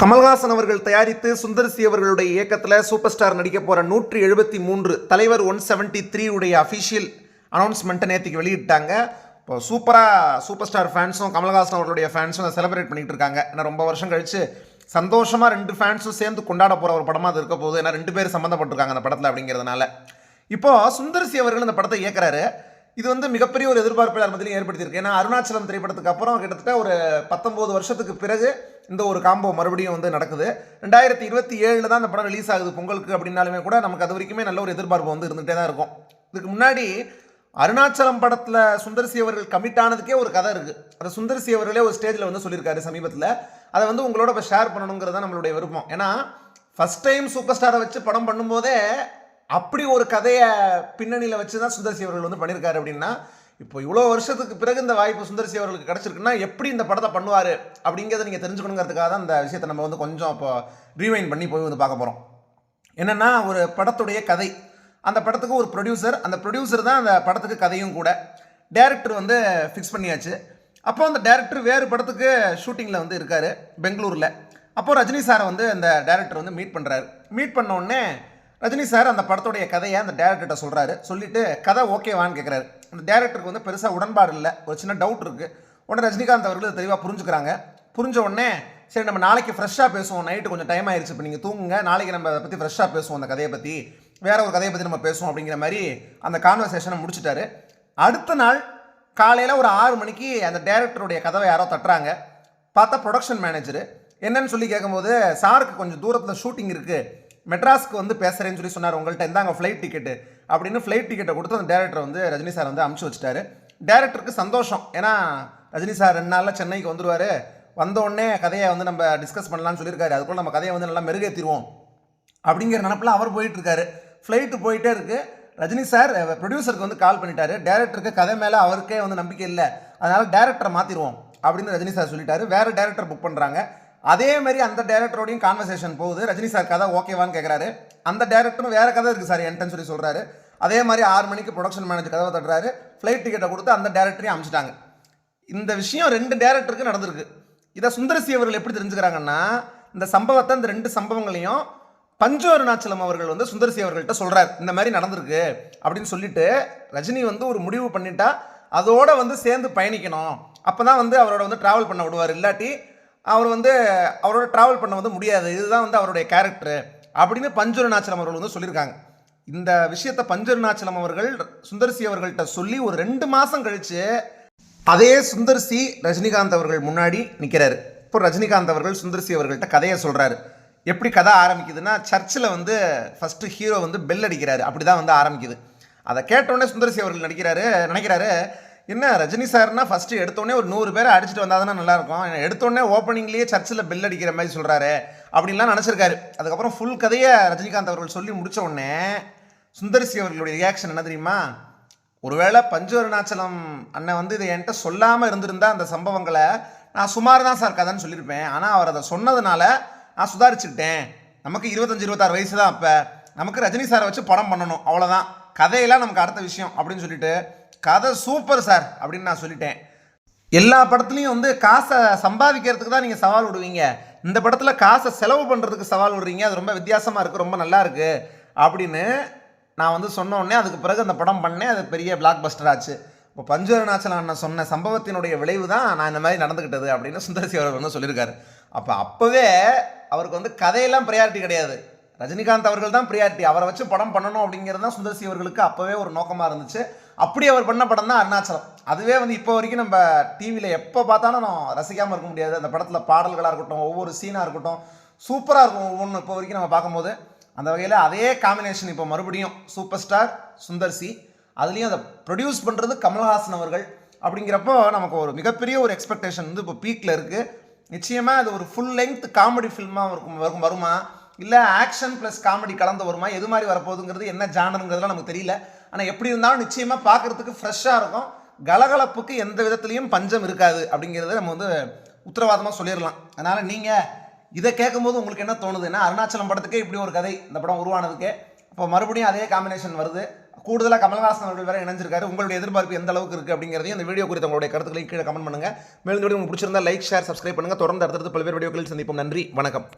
கமல்ஹாசன் அவர்கள் தயாரித்து சுந்தர் சி அவர்களுடைய இயக்கத்தில் சூப்பர் ஸ்டார் நடிக்க போகிற நூற்றி எழுபத்தி மூன்று தலைவர் ஒன் செவன்ட்டி த்ரீ உடைய அஃபிஷியல் அனௌன்ஸ்மெண்ட்டை நேற்றுக்கு வெளியிட்டாங்க. இப்போ சூப்பராக சூப்பர் ஸ்டார் ஃபேன்ஸும் கமல்ஹாசன் அவர்களுடைய ஃபேன்ஸும் அதை செலிப்ரேட் பண்ணிகிட்டு இருக்காங்க. ஏன்னா ரொம்ப வருஷம் கழித்து சந்தோஷமாக ரெண்டு ஃபேன்ஸும் சேர்ந்து கொண்டாட போகிற ஒரு படமாக அது இருக்க போகுது. ஏன்னா ரெண்டு பேர் சம்மந்தப்பட்டிருக்காங்க அந்த படத்தில் அப்படிங்கிறதுனால. இப்போது சுந்தர்சி அவர்கள் இந்த படத்தை இயக்குறாரு. இது வந்து மிகப்பெரிய ஒரு எதிர்பார்ப்பு மத்தியிலும் ஏற்படுத்தியிருக்கு. ஏன்னா அருணாச்சலம் திரைப்படத்துக்கு அப்புறம் கிட்டத்தட்ட ஒரு பத்தொம்போது வருஷத்துக்கு பிறகு இந்த ஒரு காம்போ மறுபடியும் வந்து நடக்குது. ரெண்டாயிரத்தி இருபத்தி ஏழில் தான் இந்த படம் ரிலீஸ் ஆகுது. பொங்கலுக்கு அப்படின்னாலுமே கூட நமக்கு அது வரைக்குமே நல்ல ஒரு எதிர்பார்ப்பு வந்து இருந்துகிட்டே தான் இருக்கும். இதுக்கு முன்னாடி அருணாச்சலம் படத்தில் சுந்தர்சி அவர்கள் கமிட் ஆனதுக்கே ஒரு கதை இருக்குது அதை சுந்தர்சி அவர்களே ஒரு ஸ்டேஜில் வந்து சொல்லியிருக்காரு சமீபத்தில். அதை வந்து உங்களோட இப்போ ஷேர் பண்ணணுங்கிறது தான் நம்மளுடைய விருப்பம். ஏன்னா ஃபஸ்ட் டைம் சூப்பர் ஸ்டாரை வச்சு படம் பண்ணும்போதே அப்படி ஒரு கதையை பின்னணியில் வச்சு தான் சுந்தர்சி அவர்கள் வந்து பண்ணியிருக்காரு அப்படின்னா இப்போ இவ்வளோ வருஷத்துக்கு பிறகு இந்த வாய்ப்பு சுந்தரசி அவர்களுக்கு கிடச்சிருக்குன்னா எப்படி இந்த படத்தை பண்ணுவார் அப்படிங்கிறத நீங்கள் தெரிஞ்சுக்கணுங்கிறதுக்காக தான் இந்த விஷயத்தை நம்ம வந்து கொஞ்சம் இப்போ ரீவைன் பண்ணி போய் வந்து பார்க்க போகிறோம் என்னென்னா ஒரு படத்துடைய கதை. அந்த படத்துக்கு ஒரு ப்ரொடியூசர் அந்த ப்ரொடியூசர் தான் அந்த படத்துக்கு கதையும் கூட. டேரக்டர் வந்து ஃபிக்ஸ் பண்ணியாச்சு. அப்போ அந்த டேரக்டர் வேறு படத்துக்கு ஷூட்டிங்கில் வந்து இருக்கார் பெங்களூரில். அப்போ ரஜினி சாரை வந்து அந்த டேரக்டர் வந்து மீட் பண்ணுறாரு மீட் பண்ண உடனே ரஜினி சார் அந்த படத்துடைய கதையை அந்த டேரக்டர்கிட்ட சொல்கிறாரு சொல்லிவிட்டு கதை ஓகேவான்னு கேட்குறாரு அந்த டேரக்டருக்கு வந்து பெருசாக உடன்பாடு இல்லை. ஒரு சின்ன டவுட் இருக்குது உடனே ரஜினிகாந்த் அவர்கள் இதை தெளிவாக புரிஞ்சுக்கிறாங்க. புரிஞ்ச உடனே சரி நம்ம நாளைக்கு ஃப்ரெஷ்ஷாக பேசுவோம். நைட்டு கொஞ்சம் டைம் ஆயிடுச்சு இப்போ நீங்கள் தூங்குங்க. நாளைக்கு நம்ம அதை பற்றி ஃப்ரெஷ்ஷாக பேசுவோம் அந்த கதையை பற்றி வேற ஒரு கதையை பற்றி நம்ம பேசுவோம் அப்படிங்கிற மாதிரி அந்த கான்வர்சேஷனை முடிச்சுட்டாரு. அடுத்த நாள் காலையில் ஒரு ஆறு மணிக்கு அந்த டேரக்டருடைய கதவை யாரோ தட்டுறாங்க. பார்த்தா ப்ரொடக்ஷன் மேனேஜர் என்னன்னு சொல்லி கேட்கும்போது சாருக்கு கொஞ்சம் தூரத்தில் ஷூட்டிங் இருக்குது மெட்ராஸ்க்கு வந்து பேசுகிறேன்னு சொல்லி சொன்னார். உங்கள்கிட்ட இந்தாங்க ஃப்ளைட் டிக்கெட்டு அப்படின்னு ஃப்ளைட் டிக்கெட்டை கொடுத்து அந்த டேரக்டர் வந்து ரஜினி சார் வந்து அமுச்சு வச்சுட்டாரு. டேரக்டருக்கு சந்தோஷம். ஏன்னா ரஜினி சார் ரெண்டு நாளில் சென்னைக்கு வந்துடுவார் வந்த உடனே கதையை வந்து நம்ம டிஸ்கஸ் பண்ணலாம்னு சொல்லியிருக்காரு. அதுக்குள்ள நம்ம கதையை வந்து நல்லா மெருகேற்றிடுவோம் அப்படிங்கிற நினப்பில் அவர் போயிட்டுருக்காரு. ஃப்ளைட்டு போயிட்டே இருக்குது ரஜினி சார் ப்ரொடியூசருக்கு வந்து கால் பண்ணிட்டாரு. டேரக்டருக்கு கதை மேலே அவருக்கே வந்து நம்பிக்கை இல்லை. அதனால் டேரக்டரை மாற்றிடுவோம் அப்படின்னு ரஜினி சார் சொல்லிட்டாரு. வேறு டேரக்டர் புக் பண்ணுறாங்க அதே மாதிரி அந்த டேரக்டரோடையும் கான்வர்சேஷன் போகுது. ரஜினி சார் கதை ஓகேவான்னு கேட்குறாரு அந்த டேரக்டரும் வேற கதை இருக்குது சார் என்கிட்டன்னு சொல்லி சொல்கிறாரு அதே மாதிரி ஆறு மணிக்கு ப்ரொடக்ஷன் மேனேஜர் கதவை தட்டுறாரு. ஃப்ளைட் டிக்கெட்டை கொடுத்து அந்த டேரக்டரையும் அமிச்சிட்டாங்க. இந்த விஷயம் ரெண்டு டேரக்டருக்கு நடந்திருக்கு. இதை சுந்தரசி அவர்கள் எப்படி தெரிஞ்சுக்கிறாங்கன்னா இந்த சம்பவத்தை இந்த ரெண்டு சம்பவங்களையும் பஞ்சு அருணாச்சலம் அவர்கள் வந்து சுந்தரசி அவர்கள்ட்ட சொல்கிறார் இந்த மாதிரி நடந்திருக்கு அப்படின்னு சொல்லிட்டு ரஜினி வந்து ஒரு முடிவு பண்ணிட்டா அதோட வந்து சேர்ந்து பயணிக்கணும். அப்போ தான் வந்து அவரோட வந்து ட்ராவல் பண்ண விடுவார். இல்லாட்டி அவர் வந்து அவரோட ட்ராவல் பண்ண வந்து முடியாது. இதுதான் வந்து அவருடைய கேரக்டர் அப்படின்னு பஞ்சு அருணாச்சலம் அவர்கள் வந்து சொல்லியிருக்காங்க. இந்த விஷயத்தை பஞ்சு அருணாச்சலம் அவர்கள் சுந்தர்சி அவர்கள்ட்ட சொல்லி ஒரு ரெண்டு மாதம் கழித்து அதே சுந்தர் சி ரஜினிகாந்த் அவர்கள் முன்னாடி நிற்கிறாரு இப்போ ரஜினிகாந்த் அவர்கள் சுந்தர்சி அவர்கள்ட்ட கதையை சொல்கிறாரு எப்படி கதை ஆரம்பிக்குதுன்னா சர்ச்சில் வந்து ஃபஸ்ட்டு ஹீரோ வந்து பெல் அடிக்கிறாரு. அப்படி தான் வந்து ஆரம்பிக்குது. அதை கேட்டோடனே சுந்தர்சி அவர்கள் நடிக்கிறாரு நினைக்கிறாரு என்ன ரஜினி சார்னா ஃபஸ்ட்டு எடுத்தோடனே ஒரு நூறு பேரை அடிச்சுட்டு வந்தால் தானே நல்லாயிருக்கும். எடுத்தோடனே ஓப்பனிங்லேயே சர்ச்சில் பெல் அடிக்கிற மாதிரி சொல்கிறாரு அப்படின்லாம் நினச்சிருக்காரு. அதுக்கப்புறம் ஃபுல் கதையை ரஜினிகாந்த் அவர்கள் சொல்லி முடித்த உடனே சுந்தரிசி அவர்களுடைய ரியாக்ஷன் என்ன தெரியுமா? ஒருவேளை பஞ்சு அருணாச்சலம் அண்ணன் வந்து இதை என்கிட்ட சொல்லாமல் இருந்திருந்தா அந்த சம்பவங்களை நான் சுமார் தான் சார் கதைன்னு சொல்லியிருப்பேன். ஆனால் அவர் அதை சொன்னதுனால நான் சுதாரிச்சுக்கிட்டேன். நமக்கு இருபத்தஞ்சு இருபத்தாறு வயசு தான் அப்போ. நமக்கு ரஜினி சாரை வச்சு படம் பண்ணணும். அவ்வளோதான் கதையெல்லாம் நமக்கு அடுத்த விஷயம் அப்படின்னு சொல்லிட்டு கதை சூப்பர் சார் அப்படின்னு நான் சொல்லிட்டேன். எல்லா படத்துலையும் வந்து காசை சம்பாதிக்கிறதுக்கு தான் நீங்கள் சவால் விடுவீங்க. இந்த படத்தில் காசை செலவு பண்ணுறதுக்கு சவால் விடுறீங்க. அது ரொம்ப வித்தியாசமாக இருக்குது ரொம்ப நல்லா இருக்குது அப்படின்னு நான் வந்து சொன்ன உடனே அதுக்கு பிறகு அந்த படம் பண்ணேன். அது பெரிய பிளாக் பஸ்டர் ஆச்சு. இப்போ பஞ்சவருணாச்சலம் அண்ணன் சொன்ன சம்பவத்தினுடைய விளைவு தான் நான் இந்த மாதிரி நடந்துக்கிட்டது அப்படின்னு சுந்தரசி அவர்கள் வந்து சொல்லியிருக்காரு. அப்போ அப்போவே அவருக்கு வந்து கதையெல்லாம் ப்ரையாரிட்டி கிடையாது. ரஜினிகாந்த் அவர்கள் தான் ப்ரியாரிட்டி அவரை வச்சு படம் பண்ணணும் அப்படிங்கிறது தான் சுந்தரசி அவர்களுக்கு அப்போவே ஒரு நோக்கமாக இருந்துச்சு. அப்படி அவர் பண்ண படம் தான் அருணாச்சலம். அதுவே வந்து இப்போ வரைக்கும் நம்ம டிவியில் எப்போ பார்த்தாலும் நான் ரசிக்காமல் இருக்க முடியாது. அந்த படத்தில் பாடல்களாக இருக்கட்டும் ஒவ்வொரு சீனாக இருக்கட்டும் சூப்பராக இருக்கும் ஒவ்வொன்று இப்போ வரைக்கும் நம்ம பார்க்கும்போது. அந்த வகையில் அதே காம்பினேஷன் இப்போ மறுபடியும் சூப்பர் ஸ்டார் சுந்தர் சி அதுலேயும் அதை ப்ரொடியூஸ் பண்ணுறது கமல்ஹாசன் அவர்கள். அப்படிங்கிறப்போ நமக்கு ஒரு மிகப்பெரிய ஒரு எக்ஸ்பெக்டேஷன் வந்து இப்போ பீக்கில் இருக்குது நிச்சயமாக அது ஒரு ஃபுல் லெங்த் காமெடி ஃபில்மாக இருக்கும் வரும் வருமா? இல்லை ஆக்ஷன் ப்ளஸ் காமெடி கலந்து வருமா? எது மாதிரி வரப்போகுதுங்கிறது என்ன ஜானருங்கிறதுலாம் நமக்கு தெரியல. ஆனால் எப்படி இருந்தாலும் நிச்சயமாக பார்க்குறதுக்கு ஃப்ரெஷ்ஷாக இருக்கும். கலகலப்புக்கு எந்த விதத்துலையும் பஞ்சம் இருக்காது அப்படிங்கிறத நம்ம வந்து உத்தரவாதமாக சொல்லிடலாம். அதனால் நீங்கள் இதை கேட்கும்போது உங்களுக்கு என்ன தோணுதுன்னா அருணாச்சலம் படத்துக்கே இப்படி ஒரு கதை இந்த படம் உருவானதுக்கே. இப்போ மறுபடியும் அதே காம்பினேஷன் வருது. கூடுதலாக கமல்ஹாசன் அவர்கள் வேறு இணைஞ்சிருக்காரு. உங்களுடைய எதிர்பார்ப்பு எந்த அளவுக்கு இருக்குது அப்படிங்கிறதையும் இந்த வீடியோ குறித்த உங்களுடைய கருத்துக்களை கீழே கமெண்ட் பண்ணுங்கள் மேலும் உங்களுக்கு பிடிச்சிருந்தா லைக் ஷேர் சப்ஸ்கிரைப் பண்ணுங்கள் தொடர்ந்து அடுத்தடுத்து பல்வேறு வீடியோக்களில் சந்திப்போம். நன்றி. வணக்கம்.